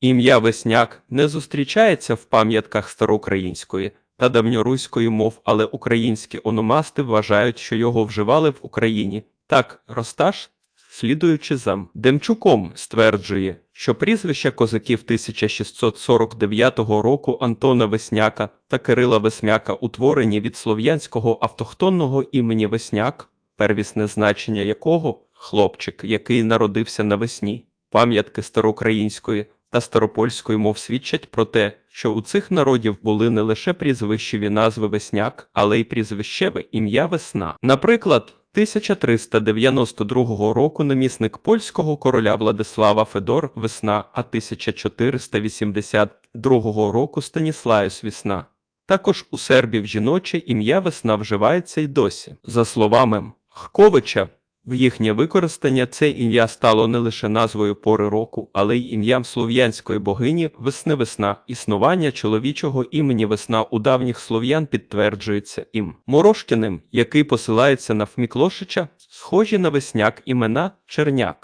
Ім'я Весняк не зустрічається в пам'ятках староукраїнської та давньоруської мов, але українські ономасти вважають, що його вживали в Україні. Так, Росташ, слідуючи за Демчуком, стверджує, що прізвища козаків 1649 року Антона Весняка та Кирила Весняка утворені від слов'янського автохтонного імені Весняк, первісне значення якого хлопчик, який народився навесні. Пам'ятки староукраїнської та старопольської мов свідчать про те, що у цих народів були не лише прізвищеві назви Весняк, але й прізвищеве ім'я Весна. Наприклад, 1392 року намісник польського короля Владислава Федор Весна, а 1482 року Станіслаєс Весна. Також у сербів жіноче ім'я Весна вживається й досі. За словами Хковича, в їхнє використання це ім'я стало не лише назвою пори року, але й ім'ям слов'янської богині Весни Весна. Існування чоловічого імені Весна у давніх слов'ян підтверджується ім Морошкіним, який посилається на Фміклошича, схожі на весняк імена Черняк.